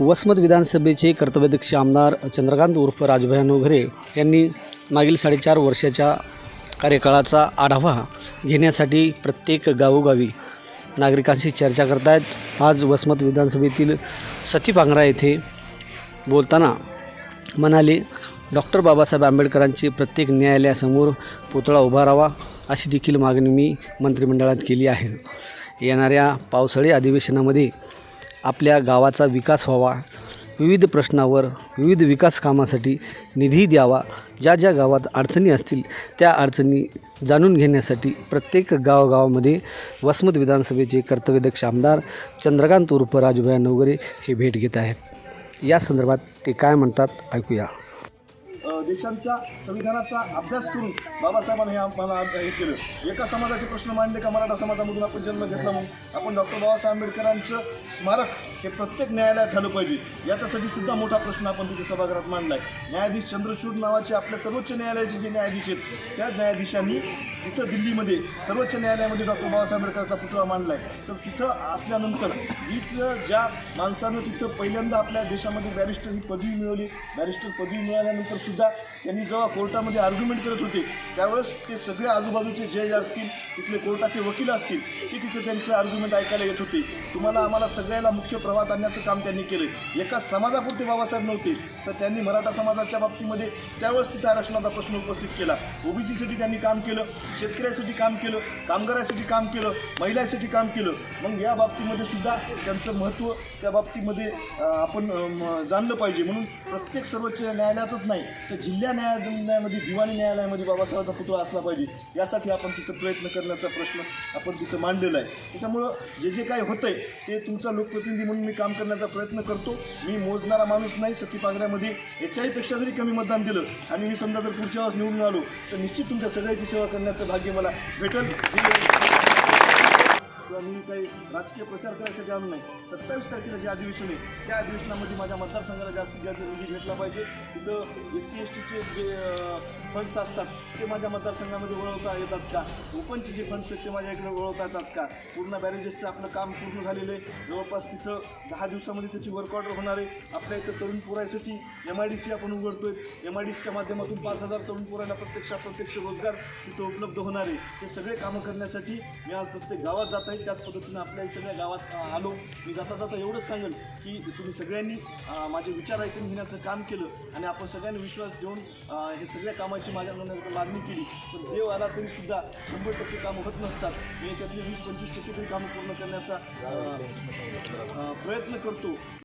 वसमत विधानसभेचे कर्तव्यदक्ष आमदार चंद्रकांत उर्फ राजभया नोघरे यांनी मागील साडेचार वर्षाच्या कार्यकाळाचा आढावा घेण्यासाठी प्रत्येक गावोगावी नागरिकांशी चर्चा करत आहेत आज वसमत विधानसभेतील सतीपांगरा येथे बोलताना म्हणाले डॉक्टर बाबासाहेब आंबेडकरांची प्रत्येक न्यायालयासमोर पुतळा उभा अशी देखील मागणी मी मंत्रिमंडळात केली आहे. येणाऱ्या पावसाळी अधिवेशनामध्ये आपल्या गावाचा विकास व्हावा. विविध प्रश्नावर विविध विकास कामासाठी निधी द्यावा. ज्या ज्या गावात अडचणी असतील त्या अडचणी जाणून घेण्यासाठी प्रत्येक गावागावामध्ये वसमत विधानसभेचे कर्तव्यदक्ष आमदार चंद्रकांत उर्फ राजभया नवगरे हे भेट घेत आहेत. या संदर्भात ते काय म्हणतात ऐकूया. देशांच्या संविधानाचा अभ्यास करून बाबासाहेबांनी हे आम्हाला हे केलं. एका समाजाचे प्रश्न मांडले का मराठा समाजामधून आपण जन्म घेतला म्हणून? आपण डॉक्टर बाबासाहेब आंबेडकरांचं स्मारक हे प्रत्येक न्यायालयात झालं पाहिजे. याच्यासाठी सुद्धा मोठा प्रश्न आपण तिथे सभागृहात मांडला आहे न्यायाधीश चंद्रचूड नावाचे आपल्या सर्वोच्च न्यायालयाचे जे न्यायाधीश आहेत त्या न्यायाधीशांनी तिथं दिल्लीमध्ये सर्वोच्च न्यायालयामध्ये डॉक्टर बाबासाहेब आंबेडकरांचा पुतळा मांडला आहे तर तिथं असल्यानंतर जिथं ज्या माणसानं तिथं पहिल्यांदा आपल्या देशामध्ये बॅरिस्टर ही पदवी मिळवली बॅरिस्टर पदवी मिळाल्यानंतर सुद्धा त्यांनी जेव्हा कोर्टामध्ये आर्ग्युमेंट करत होते त्यावेळेस ते सगळे आजूबाजूचे जज असतील तिथले कोर्टाचे वकील असतील ते तिथे त्यांचे आर्ग्युमेंट ऐकायला येत होते. तुम्हाला आम्हाला सगळ्याला मुख्य प्रवाहात आणण्याचं काम त्यांनी केलं एका समाजापुरते बाबासाहेब नव्हते तर त्यांनी मराठा समाजाच्या बाबतीमध्ये त्यावेळेस तिथे आरक्षणाचा प्रश्न उपस्थित केला. ओबीसीसाठी त्यांनी काम केलं शेतकऱ्यासाठी काम केलं कामगारासाठी काम केलं महिलांसाठी काम केलं. मग या बाबतीमध्ये सुद्धा त्यांचं महत्त्व त्या बाबतीमध्ये आपण जाणलं पाहिजे. म्हणून प्रत्येक सर्वोच्च न्यायालयातच नाही तर जिल्हा न्यायालयामध्ये दिवाणी न्यायालयामध्ये बाबासाहेबांचा पुतळा असला पाहिजे. यासाठी आपण तिथं प्रयत्न करण्याचा प्रश्न आपण तिथं मांडलेला आहे. त्याच्यामुळं जे जे काही होतं आहे ते तुमचा लोकप्रतिनिधी म्हणून मी काम करण्याचा प्रयत्न करतो. मी मोजणारा माणूस नाही सती पागऱ्यामध्ये याच्याहीपेक्षा जरी कमी मतदान दिलं आणि मी समजा जर पुढच्या वेळेस निवडून आलो तर निश्चित तुमच्या सगळ्याची सेवा करण्याचं भाग्य मला भेटेल. किंवा मी काही राजकीय प्रचार करायसाठी आलो नाही सत्तावीस तारखेला जे अधिवेशन आहे त्या अधिवेशनामध्ये माझ्या मतदारसंघाला जास्तीत जास्त निधी भेटला पाहिजे. तिथं एस सी एस टीचे जे फंड्स असतात ते माझ्या मतदारसंघामध्ये वळवता येतात का? ओपनचे जे फंड्स आहेत ते माझ्या इकडे वळवता येतात का? पूर्ण बॅरेजेसचं आपलं काम पूर्ण झालेलं आहे. जवळपास तिथं दहा दिवसामध्ये त्याची वर्क ऑर्डर होणार आहे. आपल्या इथं तरुण पोरायसाठी एम आय डी सी आपण उघडतोय. एम आय डी सीच्या माध्यमातून पाच हजार तरुण पोरांना प्रत्यक्ष अप्रत्यक्ष रोजगार तिथं उपलब्ध होणार आहे. ते सगळे कामं करण्यासाठी मी आज प्रत्येक गावात जात आहे. त्याच पद्धतीने आपल्या सगळ्या गावात आलो. मी जाता जाता एवढंच सांगेल की तुम्ही सगळ्यांनी माझे विचार ऐकून घेण्याचं काम केलं आणि आपण सगळ्यांनी विश्वास देऊन हे सगळ्या कामाची माझ्याकडनं मागणी केली. पण देव आला तरी सुद्धा शंभर टक्के कामं होत नसतात. मी याच्यातली वीस पंचवीस टक्के तरी कामं पूर्ण करण्याचा प्रयत्न करतो.